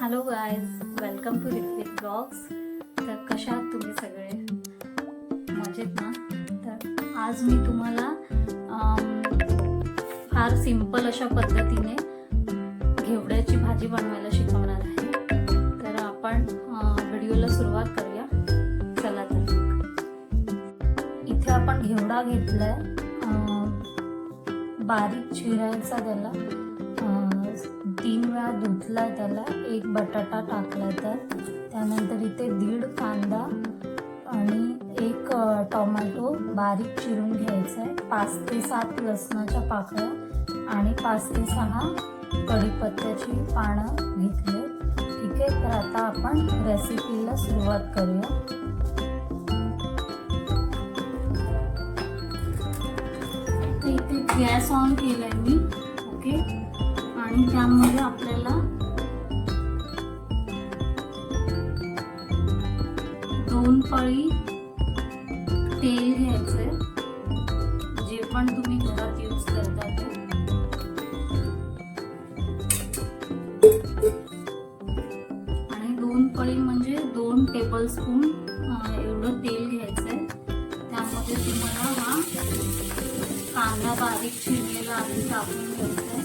Hello guys welcome to रिफ्लिक blogs तर कशा आहात तुम्ही सगळे? मजेत ना? तर आज मी तुम्हाला फार सिंपल अशा पद्धतीने घेवड्याची भाजी बनवायला शिकवणार आहे. तर आपण व्हिडिओला सुरुवात करूया. चला तर. इथे आपण घेवडा घेतलाय. आहे बारीक चिरायचा त्याला. तीन वेळा धुतलाय त्याला. एक बटाटा टाकला त्यात. त्यानंतर इथे दीड कांदा आणि एक टोमॅटो बारीक चिरून घ्यायचा आहे पाच ते सात लसणाच्या पाकळ्या आणि पाच ते सहा कढीपत्त्याची पानं घेतली. ठीक आहे तर आता आपण रेसिपीला सुरुवात करूया. इथे गॅस ऑन केलाय मी. ओके? आणि त्यामध्ये आपल्याला दोन पळी तेल घ्यायचंय. जे पण तुम्ही घरात यूज करता ते. आणि दोन पळी म्हणजे दोन टेबल स्पून एवढं तेल घ्यायचंय. त्यामध्ये तुम्हाला हा कांदा बारीक चिरलेला आधी टाकून घ्यायचा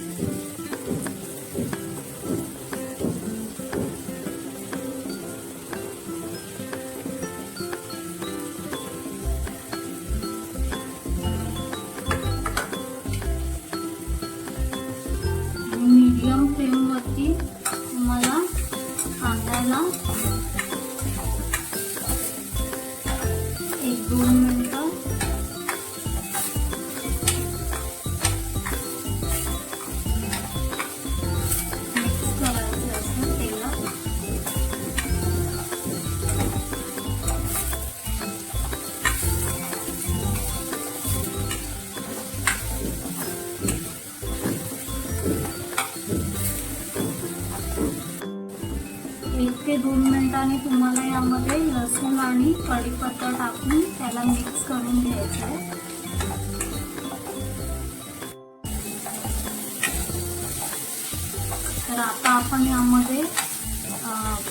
ते दोन मिनिटांनी तुम्हाला यामध्ये लसूण आणि कढीपत्ता टाकून त्याला मिक्स करून घ्यायचं आहे. तर आता आपण यामध्ये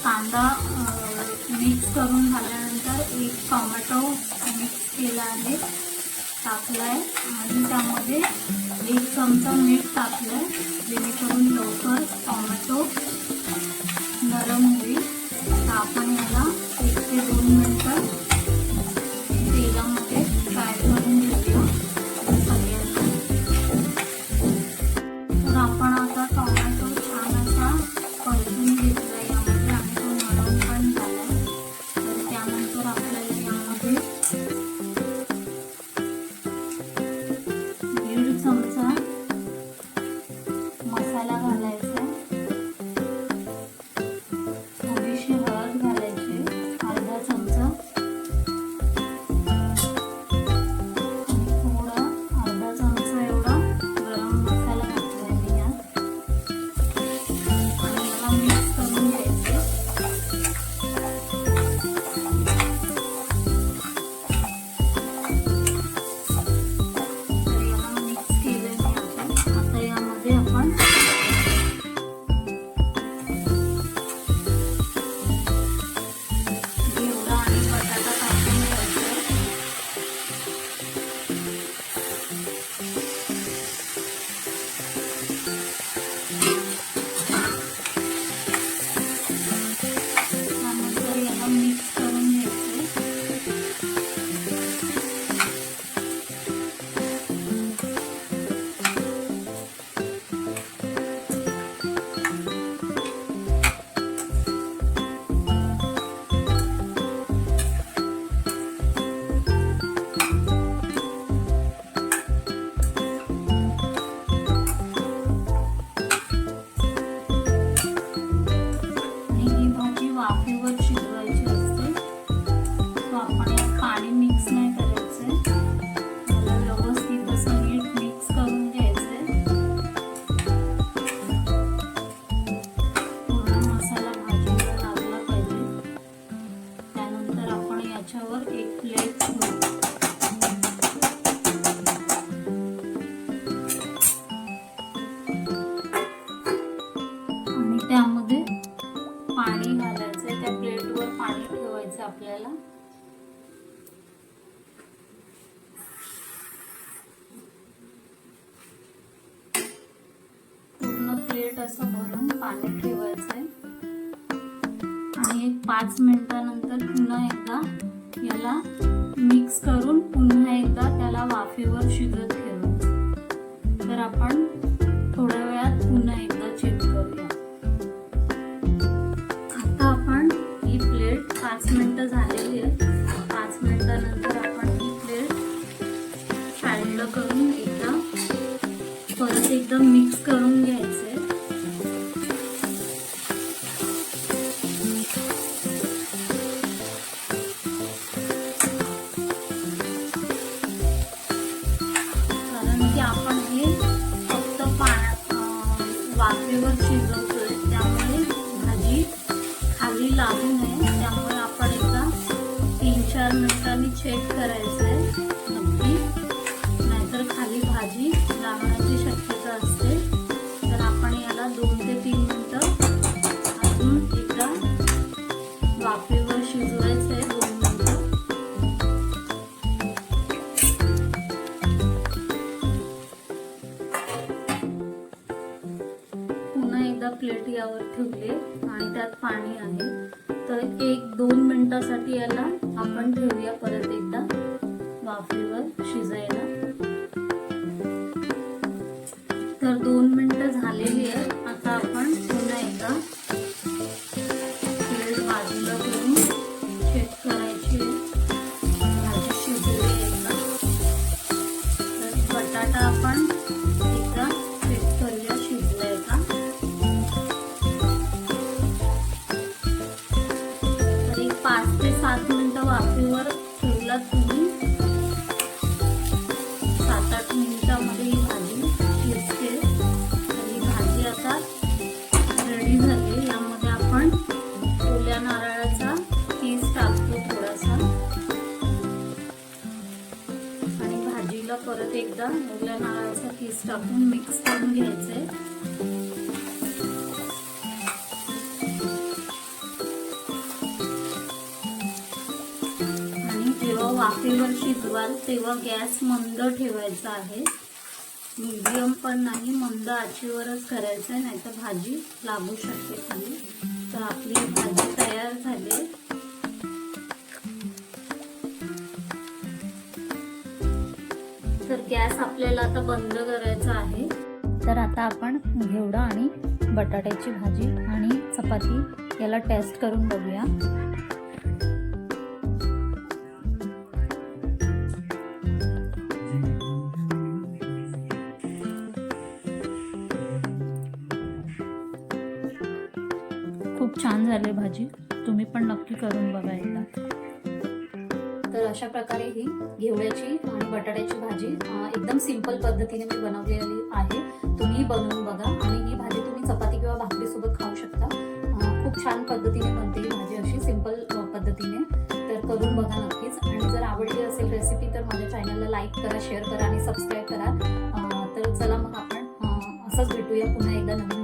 कांदा मिक्स करून झाल्यानंतर एक टोमॅटो मिक्स केला आहे टाकला आहे आणि त्यामध्ये एक चमचा मीठ टाकलं आहे जेणेकरून लवकर टोमॅटो नरम असं पाणी ठेवायचं आहे आणि एक पाच मिनिटानंतर पुन्हा एकदा याला मिक्स करून पुन्हा एकदा त्याला वाफेवर शिजत ठेवायचं तर आपण थोड्या वेळात पुन्हा एकदा चेक करूया. आता आपण ही प्लेट पाच मिनिटं झालेली आहे पाच मिनिटानंतर आपण ही प्लेट साईडला करून एकदा परत एकदा मिक्स करून तीन चार मिनिटांनी चेक करायचं आहे नक्की नाहीतर खाली भाजी लागण्याची शक्यता असते. तर आपण याला दोन ते तीन मिनिटं अजून एकदा वाफेवर शिजवायचं आहे दोन मिनटं. पुन्हा एकदा प्लेट यावर ठेवले आणि त्यात पाणी आहे. तर एक दोन मिनिटासाठी याला आपण ठेवूया परत एकदा. वाफेवर शिजायला. टाकून मिक्स करून घ्यायचंय आणि जेव्हा वाफेवर शिजवाल तेव्हा गॅस मंद ठेवायचा आहे. मिडियम पण नाही मंद आचेवरच करायचं आहे नाहीतर भाजी लागू शकते खाली. तर आपली भाजी तयार झाली. गॅस आपल्याला आता बंद करायचा आहे. तर आता आपण घेवडा आणि बटाट्याची भाजी आणि चपाती याला टेस्ट करून बघूया. खूप छान झाले भाजी. तुम्ही पण नक्की करून बघा एकदा. तर अशा प्रकारे ही घेवड्याची आणि बटाट्याची भाजी एकदम सिंपल पद्धतीने मी बनवलेली आहे. तुम्ही बनवून बघा आणि ही भाजी तुम्ही चपाती किंवा भाकरीसोबत खाऊ शकता. खूप छान पद्धतीने बनते ही भाजी अशी सिंपल पद्धतीने. तर करून बघा नक्कीच. आणि जर आवडली असेल रेसिपी तर माझ्या चॅनलला लाईक करा शेअर करा आणि सबस्क्राईब करा. तर चला मग आपण असंच भेटूया पुन्हा एकदा नवीन